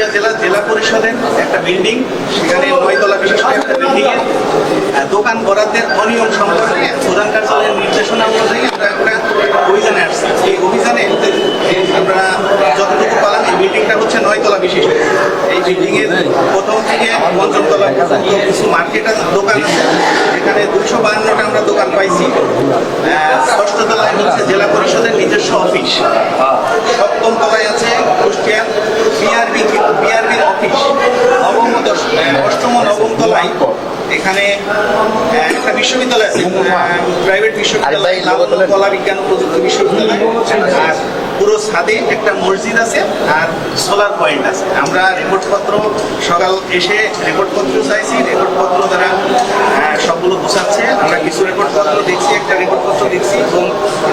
কুষ্টিয়া জেলা জেলা পরিষদের একটা বিল্ডিং সেখানে নয়তলা বিশিষ্ট একটা বিল্ডিং এর দোকান বরাদ্দের অনিয়ম সম্পর্কে প্রধান কার্যালয়ের নির্দেশনা অনুযায়ী আমরা একটা অভিযানে আসছি। এই অভিযানে আমরা যতটুকু পালাম, এই বিল্ডিংটা হচ্ছে নয়তলা বিশিষ্ট। এই বিল্ডিং এর প্রথম থেকে পঞ্চম তলা কিছু মার্কেট আছে, দোকান এখানে দুশো বাহান্নটা আমরা দোকান পাইছি। ষষ্ঠ তলায় হচ্ছে জেলা পরিষদের নিজস্ব অফিস সপ্তম তলায় আছে কুষ্টিয়া বিআরবি বিআরবির অফিস নবম ও দশ- আহ, অষ্টম ও নবম তলায় এখানে একটা বিশ্ববিদ্যালয় আছে প্রাইভেট বিশ্ববিদ্যালয় কলা বিজ্ঞান ও প্রযুক্তি বিশ্ববিদ্যালয়। আর পুরো ছাদে একটা মসজিদ আছে আর সোলার পয়েন্ট আছে। আমরা রেকর্ডপত্র সকাল এসে রেকর্ডপত্র চাইছি রেকর্ডপত্র তারা সবগুলো বোঝাচ্ছে। আমরা কিছু রেকর্ডপত্র দেখছি একটা রেকর্ডপত্র দেখছি এবং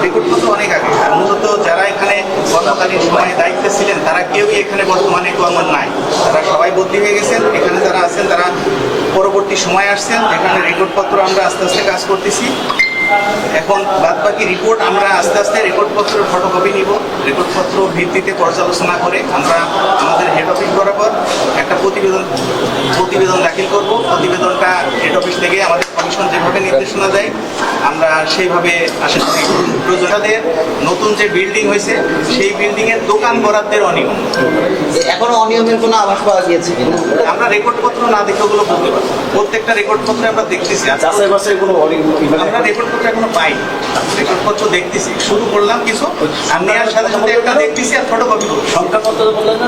রেকর্ডপত্র অনেক আগে। আর মূলত যারা এখানে গতকালীন সময়ে দায়িত্বে ছিলেন তারা কেউই এখানে বর্তমানে কর্মর নাই। তারা সবাই বদলি হয়ে গেছেন। এখানে যারা আছেন তারা সময় আসছেন এখানে রেকর্ডপত্র আমরা আস্তে আস্তে কাজ করতেছি। এখন বাদবাকি রিপোর্ট আমরা আস্তে আস্তে রেকর্ডপত্রের ফটোকপি নিব। রেকর্ডপত্র ভিত্তিতে পর্যালোচনা করে আমরা আমাদের হেড অফিস বরাবর একটা প্রতিবেদন প্রতিবেদন দাখিল করব। প্রতিবেদনটা হেড অফিস থেকে আমাদের কমিশন যেভাবে নির্দেশনা দেয় আমরা সেইভাবে আশা করি প্রযোজনাদের নতুন যে বিল্ডিং হয়েছে সেই বিল্ডিংয়ের দোকান বরাদ্দের অনিয়ম। এখনও অনিয়মের কোনো আভাস পাওয়া গিয়েছে আমরা রেকর্ডপত্র না দেখে ওগুলো বলতে পারব প্রত্যেকটা রেকর্ডপত্রে আমরা দেখতেছি। আচ্ছা যাচাই বাছাই কোনো অনেক আমরা রেকর্ডপত্র এখনও রেকর্ডপত্র দেখতেছি। শুরু করলাম কিছু আর নেওয়ার সাথে সাথে একটা দেখতেছি আর ফটোকপি বললেন না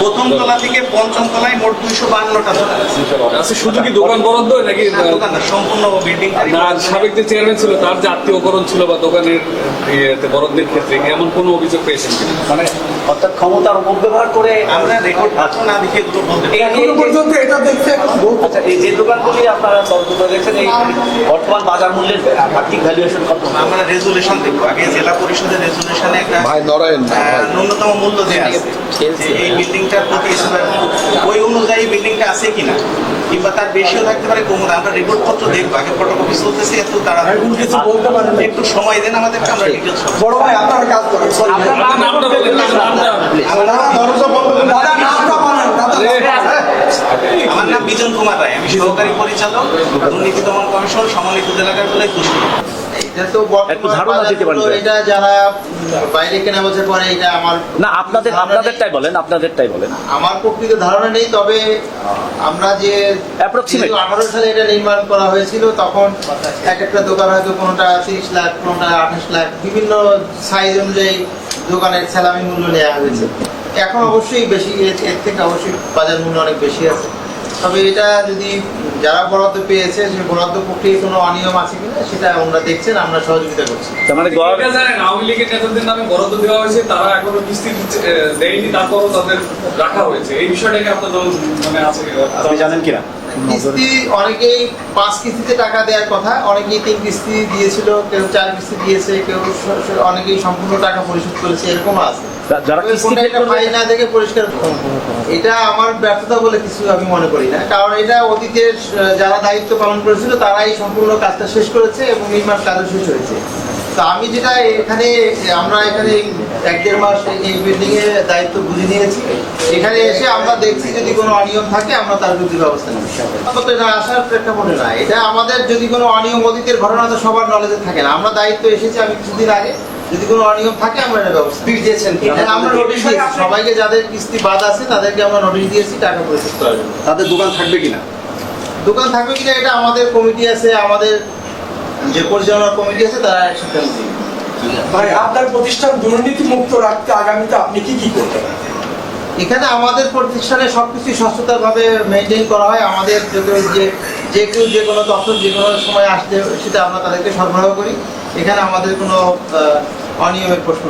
প্রথম তলা থেকে পঞ্চম তলায় মোট দুইশো বান্নটা আছে। আচ্ছা শুধু কি দোকান বরাদ্দ নাকি দোকান না, সম্পূর্ণ বিল্ডিং না সাবেক যে চেয়ারম্যান ছিল তার যে আত্মীয়করণ ছিল বা দোকানের ইয়েতে বরাদ্দের ক্ষেত্রে এমন কোনো অভিযোগ পেয়েছেন মানে অর্থাৎ ক্ষমতার অপব্যবহার করে আমরা রেকর্ডপত্র না দেখে এখনও পর্যন্ত এটা দেখছে। আচ্ছা এই যে দোকানগুলি আপনারা তদন্ত করে দেখছেন এই বর্তমান বাজার মূল্যের আর্থিক ভ্যালুয়েশন কত? আমরা রেজুলেশন দেখব। আগে জেলা পরিষদের রেজুলেশনে একটা ভাই নরেন ন্যূনতম মূল্য দেওয়া আছে। এই বিল্ডিংটার প্রতি স্কোয়ার ওই অনুযায়ী বিল্ডিংটা আছে কিনা কিংবা তার বেশিও থাকতে পারে কম আমরা রিপোর্ট পত্র দেখব। আগে ফটোকপি চলতেছে একটু তারা কিছু বলতে পারেন একটু সময় দেন আমাদেরকে আমরা ডিটেলস বড় ভাই আপনার কাজ করেন আপনার নামটা বললেন নামটা দরজা বন্ধ করুন। দাদা, নামটা বলেন, দাদা। আমার নাম বিজন কুমার রায় আমি সহকারী পরিচালক দুর্নীতি দমন কমিশন সমন্বিত পরে এটা আমার না আপনাদের আপনাদেরটাই বলেন আপনাদেরটাই প্রকৃত ধারণা নেই তবে আমরা যে. আঠারো সালে এটা নির্মাণ করা হয়েছিল তখন এক একটা দোকান হয়তো কোনোটা তিরিশ লাখ কোনোটা আঠাশ লাখ বিভিন্ন সাইজ অনুযায়ী দোকানের সালামি মূল্য নেওয়া হয়েছে। এখন অবশ্যই বেশি এর- এর থেকে অবশ্যই বাজার মূল্য অনেক বেশি আছে। তবে এটা যদি যারা বরাদ্দ পেয়েছে সে বরাদ্দ প্রক্রিয়ায় কোনো অনিয়ম আছে কিনা সেটা আমরা দেখছেন আমরা সহযোগিতা করছি। তার মানে আওয়ামী লীগের নেতাদের নামে বরাদ্দ দেওয়া হয়েছে তারা এখনও কিস্তি দেয়নি তারপরও তাদের রাখা হয়েছে। এই বিষয়টাকে আপনাদের মানে আছে আপনি জানেন কিনা? কিস্তি অনেকেই পাঁচ কিস্তিতে টাকা দেওয়ার কথা অনেকেই তিন কিস্তি দিয়েছিল কেউ চার কিস্তি দিয়েছে কেউ অনেকেই সম্পূর্ণ টাকা পরিশোধ করেছে এরকম আছে। যারা না দেখে পরিষ্কার এটা আমার ব্যর্থতা বলে কিছু আমি মনে করি না। কারণ এটা অতীতের যারা দায়িত্ব পালন করেছিল তারাই সম্পূর্ণ কাজটা শেষ করেছে এবং নির্মাণ কাজও শেষ হয়েছে। তো আমি যেটা এখানে আমরা এখানে এক দেড় মাস এই- বিল্ডিং এর দায়িত্ব বুঝে নিয়েছি। এখানে এসে আমরা দেখছি যদি কোনো অনিয়ম থাকে আমরা তার বিরুদ্ধে ব্যবস্থা নিই এটা আসার প্রেক্ষাপটে না এটা আমাদের যদি কোনো অনিয়ম অতীতের ঘটনা তো সবার নলেজে থাকে না। আমরা দায়িত্ব এসেছি আমি কিছুদিন আগে। যদি কোনো অনিয়ম থাকে আমরা এটা ব্যবস্থা নিই। দিয়েছেন আমরা নোটিশ দিয়েছি। সবাইকে যাদের কিস্তি বাদ আছে তাদেরকে আমরা নোটিশ দিয়েছি টাকা পরিশোধ করার জন্য। তাদের দোকান থাকবে কিনা? দোকান থাকবে কিনা এটা আমাদের কমিটি আছে আমাদের যে পরিচালনা কমিটি আছে তারা সিদ্ধান্ত দিবে। ভাই আপনার প্রতিষ্ঠান দুর্নীতি মুক্ত রাখতে আগামীতে আপনি কি কি করবেন? এখানে আমাদের প্রতিষ্ঠানে সবকিছু স্বচ্ছতাভাবে মেনটেন করা হয়। আমাদের যে যে কেউ যে কোনো তথ্য যে কোনো সময় আসতে সেটা আমরা তাদেরকে সরবরাহ করি। এখানে আমাদের কোনো অনিয়মের প্রশ্ন।